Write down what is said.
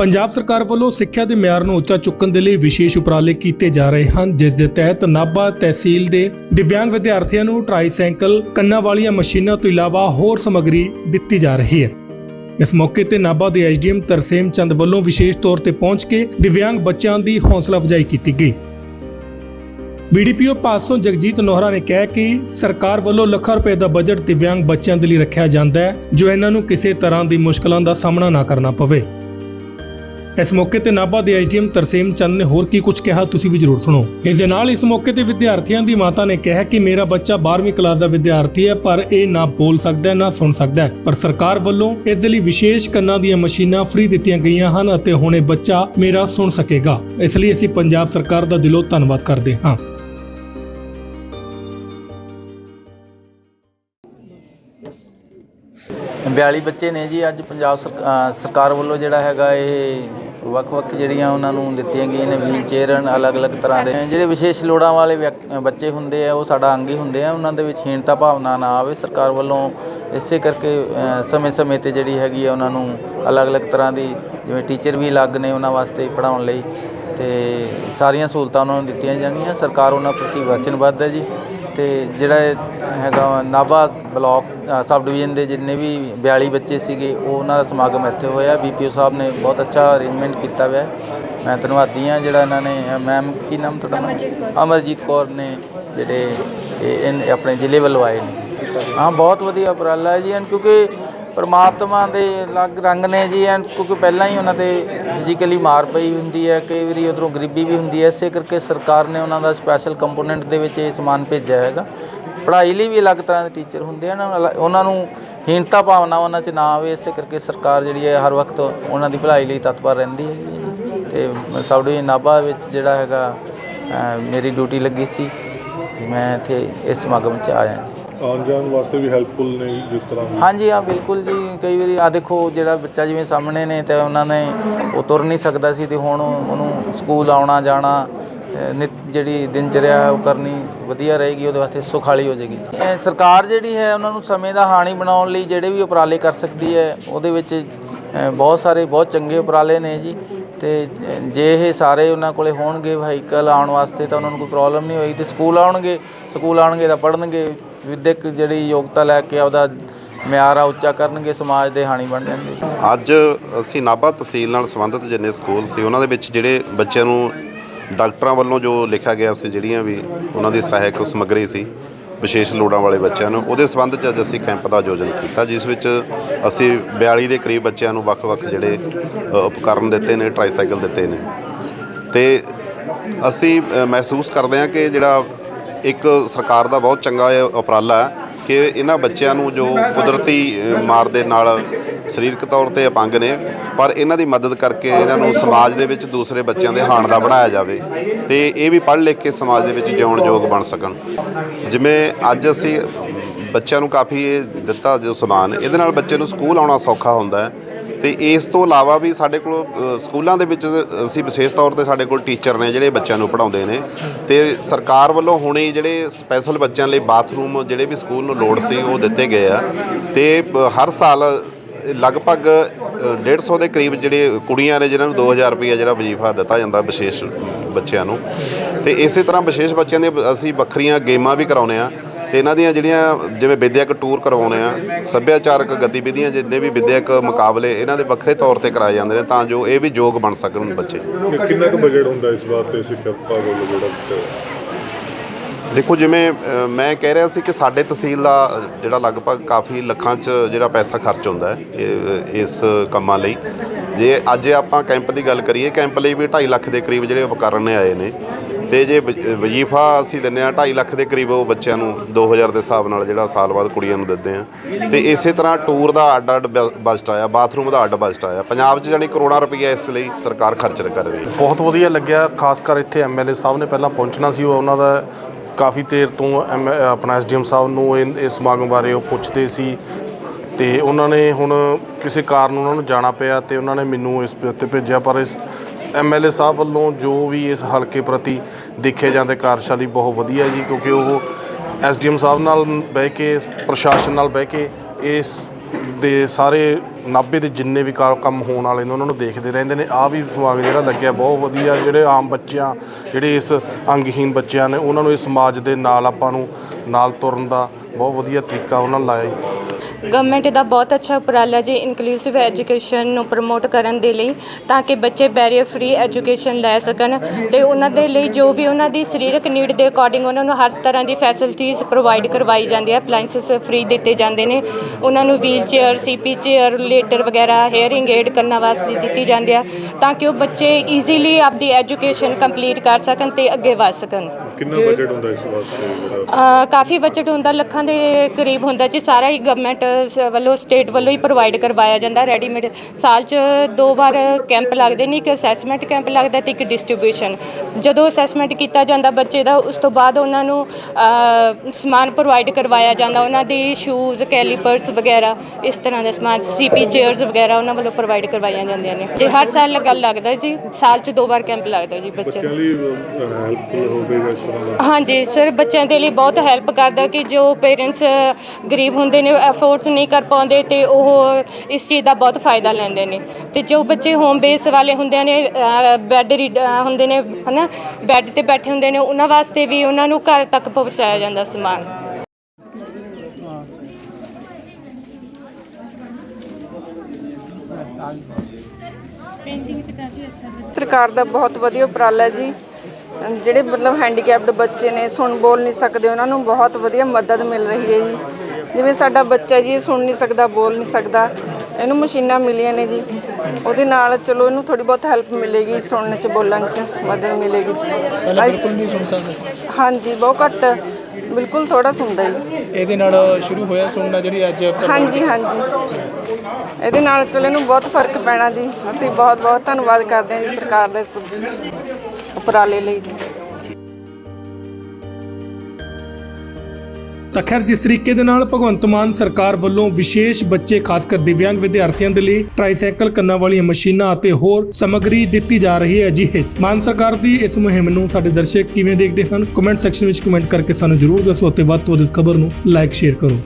ਪੰਜਾਬ ਸਰਕਾਰ ਵੱਲੋਂ ਸਿੱਖਿਆ ਦੇ ਮਿਆਰ ਨੂੰ ਉੱਚਾ ਚੁੱਕਣ ਦੇ ਲਈ ਵਿਸ਼ੇਸ਼ ਉਪਰਾਲੇ ਕੀਤੇ ਜਾ ਰਹੇ ਹਨ, ਜਿਸ ਦੇ ਤਹਿਤ ਨਾਭਾ ਤਹਿਸੀਲ ਦੇ ਦਿਵਿਆਂਗ ਵਿਦਿਆਰਥੀਆਂ ਨੂੰ ਟ੍ਰਾਈਸਾਈਕਲ ਕੰਨਾਂ ਵਾਲੀਆਂ ਮਸ਼ੀਨਾਂ ਤੋਂ ਇਲਾਵਾ ਹੋਰ ਸਮੱਗਰੀ ਦਿੱਤੀ ਜਾ ਰਹੀ ਹੈ। ਇਸ ਮੌਕੇ ਤੇ ਨਾਭਾ ਦੇ ਐਸਡੀਐਮ ਤਰਸੇਮ ਚੰਦ ਵੱਲੋਂ ਵਿਸ਼ੇਸ਼ ਤੌਰ ਤੇ ਪਹੁੰਚ ਕੇ ਦਿਵਿਆਂਗ ਬੱਚਿਆਂ ਦੀ ਹੌਸਲਾ ਅਫਜ਼ਾਈ ਕੀਤੀ ਗਈ। ਬੀਡੀਪੀਓ ਪਾਸੋਂ ਜਗਜੀਤ ਨੋਹਰਾ ਨੇ ਕਿਹਾ ਕਿ ਸਰਕਾਰ ਵੱਲੋਂ ਲੱਖਾਂ ਰੁਪਏ ਦਾ ਬਜਟ ਦਿਵਿਆਂਗ ਬੱਚਿਆਂ ਦੇ ਲਈ ਰੱਖਿਆ ਜਾਂਦਾ ਹੈ, ਜੋ ਇਹਨਾਂ ਨੂੰ ਕਿਸੇ ਤਰ੍ਹਾਂ ਦੀ ਮੁਸ਼ਕਲਾਂ ਦਾ ਸਾਹਮਣਾ ਨਾ ਕਰਨਾ ਪਵੇ। ਇਸ ਮੌਕੇ ਤੇ ਨਾਭਾ ਦੇ ਐਸਡੀਐਮ ਤਰਸੇਮ ਚੰਦ ਨੇ ਹੋਰ ਕੀ ਕੁਝ ਕਿਹਾ ਤੁਸੀਂ ਵੀ ਜਰੂਰ ਸੁਣੋ। ਇਸ ਦੇ ਨਾਲ ਇਸ ਮੌਕੇ ਤੇ ਵਿਦਿਆਰਥੀਆਂ ਦੀ ਮਾਤਾ ਨੇ ਕਿਹਾ ਕਿ ਮੇਰਾ ਬੱਚਾ 12ਵੀਂ ਕਲਾਸ ਦਾ ਵਿਦਿਆਰਥੀ ਹੈ, ਪਰ ਇਹ ਨਾ ਬੋਲ ਸਕਦਾ ਨਾ ਸੁਣ ਸਕਦਾ ਪਰ ਸਰਕਾਰ ਵੱਲੋਂ ਇਸ ਲਈ ਵਿਸ਼ੇਸ਼ ਕੰਨਾਂ ਦੀਆਂ ਮਸ਼ੀਨਾਂ ਫ੍ਰੀ ਦਿੱਤੀਆਂ ਗਈਆਂ ਹਨ ਅਤੇ ਹੁਣ ਇਹ ਬੱਚਾ ਮੇਰਾ ਸੁਣ ਸਕੇਗਾ। ਇਸ ਲਈ ਅਸੀਂ ਪੰਜਾਬ ਸਰਕਾਰ ਦਾ ਦਿਲੋਂ ਧੰਨਵਾਦ ਕਰਦੇ ਹਾਂ। ਬਿਆਲੀ ਬੱਚੇ ਨੇ ਜੀ, ਅੱਜ ਪੰਜਾਬ ਸਰਕਾਰ ਵੱਲੋਂ ਜਿਹੜਾ ਹੈਗਾ ਇਹ ਵੱਖ-ਵੱਖ ਜਿਹੜੀਆਂ ਉਹਨਾਂ ਨੂੰ ਦਿੱਤੀਆਂ ਗਈਆਂ ਨੇ ਵੀਲ ਚੇਅਰ ਅਲੱਗ-ਅਲੱਗ ਤਰ੍ਹਾਂ ਦੇ। ਜਿਹੜੇ ਵਿਸ਼ੇਸ਼ ਲੋੜਾਂ ਵਾਲੇ ਵਿਅਕ- ਬੱਚੇ ਹੁੰਦੇ ਆ ਉਹ ਸਾਡਾ ਅੰਗ ਹੀ ਹੁੰਦੇ ਆ। ਉਹਨਾਂ ਦੇ ਵਿੱਚ ਹੀਣਤਾ ਭਾਵਨਾ ਨਾ ਆਵੇ। ਸਰਕਾਰ ਵੱਲੋਂ ਇਸੇ ਕਰਕੇ ਅ, ਸਮੇਂ-ਸਮੇਂ ਤੇ ਜਿਹੜੀ ਹੈਗੀ ਆ ਉਹਨਾਂ ਨੂੰ ਅਲੱਗ-ਅਲੱਗ ਤਰ੍ਹਾਂ ਦੀ ਜਿਵੇਂ ਟੀਚਰ ਵੀ ਅਲੱਗ ਨੇ ਉਹਨਾਂ ਵਾਸਤੇ ਪੜ੍ਹਾਉਣ ਲਈ ਤੇ ਸਾਰੀਆਂ ਸਹੂਲਤਾਂ ਉਹਨਾਂ ਨੂੰ ਦਿੱਤੀਆਂ ਜਾਣਗੀਆਂ ਸਰਕਾਰ ਉਹਨਾਂ ਪ੍ਰਤੀ ਵਚਨਬੱਧ ਹੈ ਜੀ। ਤੇ ਜਿਹੜਾ ਹੈਗਾ ਵਾ ਨਾਭਾ ਬਲਾਕ ਸਬ ਡਿਵੀਜ਼ਨ ਦੇ ਜਿੰਨੇ ਵੀ 42 ਬੱਚੇ ਸੀਗੇ ਉਹ ਉਹਨਾਂ ਦਾ ਸਮਾਗਮ ਇੱਥੇ ਹੋਇਆ। ਬੀਪੀਓ ਸਾਹਿਬ ਨੇ ਬਹੁਤ ਅੱਛਾ ਅਰੇਂਜਮੈਂਟ ਕੀਤਾ ਹੋਇਆ। ਮੈਂ ਧੰਨਵਾਦੀ ਹਾਂ ਜਿਹੜਾ ਇਹਨਾਂ ਨੇ ਮੈਮ ਕੀ ਨਾਮ ਤੁਹਾਡਾ ਅਮਰਜੀਤ ਕੌਰ। ਨੇ ਜਿਹੜੇ ਇਹ ਆਪਣੇ ਜ਼ਿਲ੍ਹੇ ਵੱਲੋਂ ਆਏ ਨੇ। ਹਾਂ ਬਹੁਤ ਵਧੀਆ ਉਪਰਾਲਾ ਹੈ ਜੀ ਐਨ ਕਿਉਂਕਿ ਪਰਮਾਤਮਾ ਦੇ ਅਲੱਗ ਰੰਗ ਨੇ ਜੀ, ਐਨ ਕਿਉਂਕਿ ਪਹਿਲਾਂ ਹੀ ਉਹਨਾਂ ਤੇ ਫਿਜ਼ੀਕਲੀ ਮਾਰ ਪਈ ਹੁੰਦੀ ਹੈ, ਕਈ ਵਾਰੀ ਉਧਰੋਂ ਗਰੀਬੀ ਵੀ ਹੁੰਦੀ ਹੈ, ਇਸੇ ਕਰਕੇ ਸਰਕਾਰ ਨੇ ਉਹਨਾਂ ਦਾ ਸਪੈਸ਼ਲ ਕੰਪੋਨੈਂਟ ਦੇ ਵਿੱਚ ਇਹ ਸਮਾਨ ਭੇਜਿਆ ਹੈਗਾ ਪੜ੍ਹਾਈ ਲਈ ਵੀ ਅਲੱਗ ਤਰ੍ਹਾਂ ਦੇ ਟੀਚਰ ਹੁੰਦੇ ਹਨ, ਅਲ- ਉਹਨਾਂ ਨੂੰ ਹੀਣਤਾ ਭਾਵਨਾ ਉਹਨਾਂ 'ਚ ਨਾ ਆਵੇ, ਇਸੇ ਕਰਕੇ ਸਰਕਾਰ ਜਿਹੜੀ ਹੈ ਹਰ ਵਕਤ ਉਹਨਾਂ ਦੀ ਭਲਾਈ ਲਈ ਤਤਪਰ ਰਹਿੰਦੀ ਹੈ ਜੀ। ਤੇ ਸਬ ਡਿਵੀਜ਼ਨ ਨਾਭਾ ਵਿੱਚ ਜਿਹੜਾ ਹੈਗਾ ਮੇਰੀ ਡਿਊਟੀ ਲੱਗੀ ਸੀ ਮੈਂ ਇੱਥੇ ਇਸ ਸਮਾਗਮ 'ਚ ਆਇਆ ਆਉਣ ਜਾਣ ਵਾਸਤੇ ਵੀ ਹੈਲਪਫੁਲ ਨੇ ਜਿਸ ਤਰ੍ਹਾਂ ਵੀ ਹਾਂਜੀ, ਹਾਂ, ਬਿਲਕੁਲ ਜੀ। ਕਈ ਵਾਰੀ ਆ ਦੇਖੋ, ਜਿਹੜਾ ਬੱਚਾ ਜਿਵੇਂ ਸਾਹਮਣੇ ਨੇ ਤੇ ਉਹਨਾਂ ਨੇ ਉਹ ਤੁਰ ਨਹੀਂ ਸਕਦਾ ਸੀ ਤੇ ਹੁਣ ਉਹਨੂੰ ਸਕੂਲ ਆਉਣਾ, ਜਾਣਾ, ਅਹ, ਨਿਤ ਜਿਹੜੀ ਦਿਨਚਰਿਆ ਹੈ ਉਹ ਕਰਨੀ ਵਧੀਆ ਰਹੇਗੀ, ਉਹਦੇ ਵਾਸਤੇ ਸੁਖਾਲੀ ਹੋ ਜਾਏਗੀ। ਇਹ ਸਰਕਾਰ ਜਿਹੜੀ ਹੈ, ਉਹਨਾਂ ਨੂੰ ਸਮੇਂ ਦਾ ਹਾਣੀ ਬਣਾਉਣ ਲਈ ਜਿਹੜੇ ਵੀ ਉਪਰਾਲੇ ਕਰ ਸਕਦੀ ਹੈ, ਉਹਦੇ ਵਿੱਚ, ਅਹ, ਬਹੁਤ ਸਾਰੇ, ਬਹੁਤ ਚੰਗੇ ਉਪਰਾਲੇ ਨੇ ਜੀ। ਤੇ, ਅਹ, ਜੇ ਇਹ ਸਾਰੇ ਉਹਨਾਂ ਕੋਲੇ ਹੋਣਗੇ, ਵਹੀਕਲ ਆਉਣ ਵਾਸਤੇ ਤਾਂ ਉਹਨਾਂ ਨੂੰ ਕੋਈ ਪ੍ਰੋਬਲਮ ਨਹੀਂ ਹੋਏਗੀ। ਤੇ ਸਕੂਲ ਆਉਣਗੇ ਸਕੂਲ ਆਉਣਗੇ ਤਾਂ ਪੜ੍ਹਨਗੇ। ਵਿਦਿਅਕ ਜਿਹੜੀ ਯੋਗਤਾ ਲੈ ਕੇ ਆਪਦਾ ਮਿਆਰ ਆ ਉੱਚਾ ਕਰਨਗੇ, ਸਮਾਜ ਦੇ ਹਾਣੀ ਬਣ ਜਾਣਗੇ। ਅੱਜ ਅਸੀਂ ਨਾਭਾ ਤਹਿਸੀਲ ਨਾਲ ਸੰਬੰਧਿਤ ਜਿੰਨੇ ਸਕੂਲ ਸੀ, ਉਹਨਾਂ ਦੇ ਵਿੱਚ ਜਿਹੜੇ ਬੱਚਿਆਂ ਨੂੰ ਡਾਕਟਰਾਂ ਵੱਲੋਂ ਜੋ ਲਿਖਿਆ ਗਿਆ ਸੀ, ਜਿਹੜੀਆਂ ਵੀ ਉਹਨਾਂ ਦੀ ਸਹਾਇਕ ਸਮੱਗਰੀ ਸੀ, ਵਿਸ਼ੇਸ਼ ਲੋੜਾਂ ਵਾਲੇ ਬੱਚਿਆਂ ਨੂੰ, ਉਹਦੇ ਸੰਬੰਧ 'ਚ ਅੱਜ ਅਸੀਂ ਕੈਂਪ ਦਾ ਆਯੋਜਨ ਕੀਤਾ, ਜਿਸ ਵਿੱਚ ਅਸੀਂ 42 ਦੇ ਕਰੀਬ ਬੱਚਿਆਂ ਨੂੰ ਵੱਖ-ਵੱਖ ਜਿਹੜੇ ਉਪਕਰਨ ਦਿੱਤੇ ਨੇ ਟ੍ਰਾਈਸਾਈਕਲ ਦਿੱਤੇ ਨੇ। ਤੇ ਅਸੀਂ ਮਹਿਸੂਸ ਕਰਦੇ ਹਾਂ ਕਿ ਜਿਹੜਾ ਇੱਕ ਸਰਕਾਰ ਦਾ ਬਹੁਤ ਚੰਗਾ ਇਹ ਉਪਰਾਲਾ ਹੈ ਕਿ ਇਹਨਾਂ ਬੱਚਿਆਂ ਨੂੰ ਜੋ ਕੁਦਰਤੀ ਮਾਰ ਦੇ ਨਾਲ ਸਰੀਰਕ ਤੌਰ ਤੇ ਅਪੰਗ ਨੇ, ਪਰ ਇਹਨਾਂ ਦੀ ਮਦਦ ਕਰਕੇ ਇਹਨਾਂ ਨੂੰ ਸਮਾਜ ਦੇ ਵਿੱਚ ਦੂਸਰੇ ਬੱਚਿਆਂ ਦੇ ਹਾਣ ਦਾ ਬਣਾਇਆ ਜਾਵੇ ਤੇ ਇਹ ਵੀ ਪੜ੍ਹ ਲਿਖ ਕੇ ਸਮਾਜ ਦੇ ਵਿੱਚ ਜਿਉਣ ਯੋਗ ਬਣ ਸਕਣ। ਜਿਵੇਂ ਅੱਜ ਅਸੀਂ ਬੱਚਿਆਂ ਨੂੰ ਕਾਫੀ ਇਹ ਦਿੱਤਾ ਜੋ ਸਮਾਨ, ਇਹਦੇ ਨਾਲ ਬੱਚੇ ਨੂੰ ਸਕੂਲ ਆਉਣਾ ਸੌਖਾ ਹੁੰਦਾ ਹੈ। ਤੇ ਇਸ ਤੋਂ ਇਲਾਵਾ ਵੀ ਸਾਡੇ ਕੋਲ ਅ, ਸਕੂਲਾਂ ਦੇ ਵਿੱਚ ਅਸੀਂ ਵਿਸ਼ੇਸ਼ ਤੌਰ ਤੇ ਸਾਡੇ ਕੋਲ ਟੀਚਰ ਨੇ ਜਿਹੜੇ ਬੱਚਿਆਂ ਨੂੰ ਪੜ੍ਹਾਉਂਦੇ ਨੇ। ਤੇ ਸਰਕਾਰ ਵੱਲੋਂ ਹੁਣੇ ਜਿਹੜੇ ਸਪੈਸ਼ਲ ਬੱਚਿਆਂ ਲਈ ਬਾਥਰੂਮ ਜਿਹੜੇ ਵੀ ਸਕੂਲ ਨੂੰ ਲੋੜ ਸੀ ਉਹ ਦਿੱਤੇ ਗਏ ਆ। ਤੇ ਬ- ਹਰ ਸਾਲ ਲਗਭਗ ਅ, 150 ਦੇ ਕਰੀਬ ਜਿਹੜੇ ਕੁੜੀਆਂ ਨੇ ਜਿਨ੍ਹਾਂ ਨੂੰ 2000 ਰੁਪਏ ਜਿਹੜਾ ਵਜ਼ੀਫਾ ਦਿੱਤਾ ਜਾਂਦਾ ਵਿਸ਼ੇਸ਼ ਬੱਚਿਆਂ ਨੂੰ। ਤੇ ਇਸੇ ਤਰ੍ਹਾਂ ਵਿਸ਼ੇਸ਼ ਬੱਚਿਆਂ ਦੇ ਅਸੀਂ ਵੱਖਰੀਆਂ ਗੇਮਾਂ ਵੀ ਕਰਾਉਂਦੇ ਆ ਤੇ ਇਹਨਾਂ ਦੀਆਂ ਜਿਹੜੀਆਂ ਜਿਵੇਂ ਵਿਦਿਅਕ ਟੂਰ ਕਰਵਾਉਂਦੇ ਆ ਸੱਭਿਆਚਾਰਕ ਗਤੀਵਿਧੀਆਂ ਜਿੰਨੇ ਵੀ ਵਿਦਿਅਕ ਮੁਕਾਬਲੇ ਇਹਨਾਂ ਦੇ ਵੱਖਰੇ ਤੌਰ ਤੇ ਕਰਾਏ ਜਾਂਦੇ ਨੇ ਤਾਂ ਜੋ ਇਹ ਵੀ ਯੋਗ ਬਣ ਸਕਣ ਬੱਚੇ। ਕਿੰਨਾ ਕੁ ਬਜਟ ਹੁੰਦਾ ਇਸ ਵਾਸਤੇ ਸਿੱਖਿਆ ਵਿਭਾਗ ਵੱਲੋਂ ਜਿਹੜਾ? ਦੇਖੋ ਜਿਵੇਂ ਅ, ਮੈਂ ਕਹਿ ਰਿਹਾ ਸੀ ਕਿ ਸਾਡੇ ਤਹਿਸੀਲ ਦਾ ਅ, ਜਿਹੜਾ ਲਗਭਗ ਕਾਫੀ ਲੱਖਾਂ 'ਚ ਜਿਹੜਾ ਪੈਸਾ ਖਰਚ ਹੁੰਦਾ ਹੈ ਇਹ- ਇਸ ਕੰਮਾਂ ਲਈ। ਜੇ ਅੱਜ ਆਪਾਂ ਕੈਂਪ ਦੀ ਗੱਲ ਕਰੀਏ ਕੈਂਪ ਲਈ ਵੀ 2.5 ਲੱਖ ਦੇ ਕਰੀਬ ਜਿਹੜੇ ਉਪਕਰਨ ਆਏ ਨੇ। ਤੇ ਜੇ ਵਜ਼ੀਫਾ ਅਸੀਂ ਦਿੰਦੇ ਆ 2.5 ਲੱਖ ਦੇ ਕਰੀਬ ਉਹ ਬੱਚਿਆਂ ਨੂੰ 2000 ਦੇ ਹਿਸਾਬ ਨਾਲ ਜਿਹੜਾ ਸਾਲ ਬਾਅਦ ਕੁੜੀਆਂ ਨੂੰ ਦਿੰਦੇ ਆ ਤੇ ਇਸੇ ਤਰ੍ਹਾਂ ਟੂਰ ਦਾ ਅੱਡ ਅੱਡ ਬ- ਬਜਟ ਆਇਆ, ਬਾਥਰੂਮ ਦਾ ਅੱਡ ਬਜਟ ਆਇਆ। ਪੰਜਾਬ 'ਚ ਜਾਣੀ ਕਰੋੜਾਂ ਰੁਪਈਆ ਇਸ ਲਈ ਸਰਕਾਰ ਖਰਚ ਕਰ ਰਹੀ ਹੈ। ਬਹੁਤ ਵਧੀਆ ਲੱਗਿਆ, ਖਾਸ ਕਰ ਇੱਥੇ ਐਮਐਲਏ ਸਾਹਿਬ ਨੇ ਪਹਿਲਾਂ ਪਹੁੰਚਣਾ ਸੀ, ਉਹ ਉਹਨਾਂ ਦਾ ਕਾਫੀ ਦੇਰ ਤੋਂ ਐਮ, ਆਪਣਾ ਐਸਡੀਐਮ ਸਾਹਿਬ ਨੂੰ ਇਹ, ਇਸ ਸਮਾਗਮ ਬਾਰੇ ਉਹ ਪੁੱਛਦੇ ਸੀ। ਤੇ ਉਹਨਾਂ ਨੇ ਹੁਣ ਕਿਸੇ ਕਾਰਨ ਉਹਨਾਂ ਨੂੰ ਜਾਣਾ ਪਿਆ ਤੇ ਉਹਨਾਂ ਨੇ ਮੈਨੂੰ ਇਸ ਤੇ ਭੇਜਿਆ, ਪਰ ਇਸ ਐਮਐਲਏ ਸਾਹਿਬ ਵੱਲੋਂ ਜੋ ਵੀ ਇਸ ਹਲਕੇ ਪ੍ਰਤੀ ਦੇਖੇ ਜਾਂਦੇ ਕਾਰਜਸ਼ਾਲੀ ਬਹੁਤ ਵਧੀਆ ਜੀ, ਕਿਉਂਕਿ ਉਹ ਐਸਡੀਐਮ ਸਾਹਿਬ ਨਾਲ ਬਹਿ ਕੇ, ਪ੍ਰਸ਼ਾਸਨ ਨਾਲ ਬਹਿ ਕੇ ਇਸ ਦੇ ਸਾਰੇ ਨਾਭੇ ਦੇ ਜਿੰਨੇ ਵੀ ਕਾਰ, ਕੰਮ ਹੋਣ ਵਾਲੇ ਨੇ, ਉਹਨਾਂ ਨੂੰ ਦੇਖਦੇ ਰਹਿੰਦੇ ਨੇ। ਆ ਵੀ ਸਮਾਗਮ ਜਿਹੜਾ ਲੱਗਿਆ ਬਹੁਤ ਵਧੀਆ, ਜਿਹੜੇ ਆਮ ਬੱਚਿਆਂ, ਜਿਹੜੇ ਇਸ ਅੰਗਹੀਨ ਬੱਚਿਆਂ ਨੇ, ਉਹਨਾਂ ਨੂੰ ਇਸ ਸਮਾਜ ਦੇ ਨਾਲ ਆਪਾਂ ਨੂੰ ਨਾਲ ਤੁਰਨ ਦਾ ਬਹੁਤ ਵਧੀਆ ਤਰੀਕਾ ਉਹਨਾਂ ਨੇ ਲਾਇਆ ਜੀ। ਗਵਰਨਮੈਂਟ ਦਾ ਬਹੁਤ ਅੱਛਾ ਉਪਰਾਲਾ ਜੀ ਇਨਕਲੂਸਿਵ ਐਜੂਕੇਸ਼ਨ ਨੂੰ ਪ੍ਰਮੋਟ ਕਰਨ ਦੇ ਲਈ, ਤਾਂ ਕਿ ਬੱਚੇ ਬੈਰੀਅਰ ਫ੍ਰੀ ਐਜੂਕੇਸ਼ਨ ਲੈ ਸਕਣ ਤੇ ਉਹਨਾਂ ਦੇ ਲਈ ਜੋ ਵੀ ਉਹਨਾਂ ਦੀ ਸਰੀਰਕ ਨੀਡ ਦੇ ਅਕੋਰਡਿੰਗ ਉਹਨਾਂ ਨੂੰ ਹਰ ਤਰ੍ਹਾਂ ਦੀ ਫੈਸਿਲਿਟੀਜ਼ ਪ੍ਰੋਵਾਈਡ ਕਰਵਾਈ ਜਾਂਦੀ ਹੈ ਅਪਲਾਈਐਂਸਸ ਫ੍ਰੀ ਦਿੱਤੇ ਜਾਂਦੇ ਨੇ, ਉਹਨਾਂ ਨੂੰ wheel chair CP chair letter ਵਗੈਰਾ ਹੇਅਰਿੰਗ ਏਡ ਕਰਨ ਵਾਸਤੇ ਦਿੱਤੀ ਜਾਂਦੀ ਹੈ, ਤਾਂ ਕਿ ਉਹ ਬੱਚੇ ਈਜ਼ੀਲੀ ਆਪਦੀ ਐਜੂਕੇਸ਼ਨ ਕੰਪਲੀਟ ਕਰ ਸਕਣ ਤੇ ਅੱਗੇ ਵਧ ਸਕਣ। ਕਿੰਨਾ ਬਜਟ ਹੁੰਦਾ ਇਸ ਵਾਸਤੇ ਜਿਹੜਾ? ਅ, ਕਾਫੀ ਬਜਟ ਹੁੰਦਾ ਲੱਖਾਂ ਦੇ ਕਰੀਬ ਹੁੰਦਾ ਜੀ। ਸਾਰਾ ਹੀ ਗਵਰਨਮੈਂਟ ਵੱਲੋਂ ਸਟੇਟ ਵੱਲੋਂ ਹੀ ਪ੍ਰੋਵਾਈਡ ਕਰਵਾਇਆ ਜਾਂਦਾ ਰੈਡੀਮੇਡ ਸਾਲ 'ਚ ਦੋ ਵਾਰ ਕੈਂਪ ਲੱਗਦੇ ਨੇ ਇੱਕ ਅਸੈਸਮੈਂਟ ਕੈਂਪ ਲੱਗਦਾ ਤੇ ਇੱਕ ਡਿਸਟ੍ਰੀਬਿਊਸ਼ਨ ਜਦੋਂ ਅਸੈਸਮੈਂਟ ਕੀਤਾ ਜਾਂਦਾ ਬੱਚੇ ਦਾ ਉਸ ਤੋਂ ਬਾਅਦ ਉਹਨਾਂ ਨੂੰ ਅ, ਸਮਾਨ ਪ੍ਰੋਵਾਈਡ ਕਰਵਾਇਆ ਜਾਂਦਾ। ਉਹਨਾਂ ਦੀ ਸ਼ੂਜ਼ ਕੈਲੀਪਰਸ ਵਗੈਰਾ ਇਸ ਤਰ੍ਹਾਂ ਦਾ ਸਮਾਨ ਸੀਪੀ ਚੇਅਰਸ ਵਗੈਰਾ ਉਹਨਾਂ ਵੱਲੋਂ ਪ੍ਰੋਵਾਈਡ ਕਰਵਾਈਆਂ ਜਾਂਦੀਆਂ ਨੇ। ਤੇ ਹਰ ਸਾਲ ਗੱਲ ਲੱਗਦਾ ਜੀ ਸਾਲ 'ਚ ਦੋ ਵਾਰ ਕੈਂਪ ਲੱਗਦਾ ਜੀ ਬੱਚਿਆਂ ਬੱਚਿਆਂ ਨੂੰ ਲਈ ਹੈਲਪਫੁਲ ਹੋਵੇਗਾ ਇਸ ਹਾਂਜੀ ਸਰ ਬੱਚਿਆਂ ਦੇ ਲਈ ਬਹੁਤ ਹੈਲਪ ਕਰਦਾ ਕਿ ਜੋ ਪੇਰੈਂਟਸ ਗਰੀਬ ਹੁੰਦੇ ਨੇ ਅਫੋਰਡ ਨਹੀਂ ਕਰ ਪਾਉਂਦੇ ਤੇ ਉਹ ਇਸ ਚੀਜ਼ ਦਾ ਬਹੁਤ ਫਾਇਦਾ ਲੈਂਦੇ ਨੇ। ਤੇ ਜੋ ਬੱਚੇ ਹੋਮ ਬੇਸ ਵਾਲੇ ਹੁੰਦੇ ਨੇ ਬੈੱਡ ਹੁੰਦੇ ਨੇ ਹਨਾ ਬੈੱਡ ਤੇ ਬੈਠੇ ਹੁੰਦੇ ਨੇ ਉਹਨਾਂ ਵਾਸਤੇ ਵੀ ਉਹਨਾਂ ਨੂੰ ਘਰ ਤੱਕ ਪਹੁੰਚਾਇਆ ਜਾਂਦਾ ਸਮਾਨ। ਸਰਕਾਰ ਦਾ ਬਹੁਤ ਵਧੀਆ ਉਪਰਾਲਾ ਹੈ ਜੀ। ਜਿਹੜੇ ਮਤਲਬ ਹੈਂਡੀਕੈਪਡ ਬੱਚੇ ਨੇ ਸੁਣ ਬੋਲ ਨਹੀਂ ਸਕਦੇ ਉਹਨਾਂ ਨੂੰ ਬਹੁਤ ਵਧੀਆ ਮਦਦ ਮਿਲ ਰਹੀ ਹੈ ਜੀ। ਜਿਵੇਂ ਸਾਡਾ ਬੱਚਾ ਜੀ ਸੁਣ ਨਹੀਂ ਸਕਦਾ ਬੋਲ ਨਹੀਂ ਸਕਦਾ ਇਹਨੂੰ ਮਸ਼ੀਨਾਂ ਮਿਲੀਆਂ ਨੇ ਜੀ। ਉਹਦੇ ਨਾਲ ਚਲੋ ਇਹਨੂੰ ਥੋੜੀ ਬਹੁਤ ਹੈਲਪ ਮਿਲੇਗੀ ਸੁਣਨ ਚ ਬੋਲਣ ਚ ਮਦਦ ਮਿਲੇਗੀ ਜੀ। ਪਹਿਲਾਂ ਬਿਲਕੁਲ ਨਹੀਂ ਸੁਣ ਸਕਦਾ। ਹਾਂਜੀ ਬਹੁਤ ਘੱਟ ਬਿਲਕੁਲ ਥੋੜਾ ਸੁਣਦਾ ਜੀ। ਇਹਦੇ ਨਾਲ ਸ਼ੁਰੂ ਹੋਇਆ ਸੁਣਨਾ ਜਿਹੜੀ ਅੱਜ ਹਾਂਜੀ ਹਾਂਜੀ। ਇਹਦੇ ਨਾਲ ਚਲੋ ਇਹਨੂੰ ਬਹੁਤ ਫ਼ਰਕ ਪੈਣਾ ਜੀ। ਅਸੀਂ ਬਹੁਤ ਬਹੁਤ ਧੰਨਵਾਦ ਕਰਦੇ ਹਾਂ ਜੀ ਸਰਕਾਰ ਦਾ ਇਸ ਉਪਰਾਲੇ ਲਈ। ਜੀ ਤਾਂ ਖੈਰ, ਜਿਸ ਤਰੀਕੇ ਦੇ ਨਾਲ ਭਗਵੰਤ ਮਾਨ ਸਰਕਾਰ ਵੱਲੋਂ ਵਿਸ਼ੇਸ਼ ਬੱਚੇ, ਖਾਸ ਕਰ ਦਿਵਿਆਂਗ ਵਿਦਿਆਰਥੀਆਂ ਦੇ ਲਈ ਟ੍ਰਾਈਸਾਈਕਲ, ਕੰਨਾਂ ਵਾਲੀਆਂ ਮਸ਼ੀਨਾਂ ਅਤੇ ਹੋਰ ਸਮੱਗਰੀ ਦਿੱਤੀ ਜਾ ਰਹੀ ਹੈ ਅਜਿਹੇ ਮਾਨ ਸਰਕਾਰ ਦੀ ਇਸ ਮੁਹਿੰਮ ਨੂੰ ਸਾਡੇ ਦਰਸ਼ਕ ਕਿਵੇਂ ਦੇਖਦੇ ਹਨ? ਕਮੈਂਟ ਸੈਕਸ਼ਨ ਵਿੱਚ ਕਮੈਂਟ ਕਰਕੇ ਸਾਨੂੰ ਜਰੂਰ ਦੱਸੋ ਅਤੇ ਵੱਧ ਤੋਂ ਵੱਧ ਇਸ ਖਬਰ ਨੂੰ ਲਾਈਕ ਸ਼ੇਅਰ ਕਰੋ।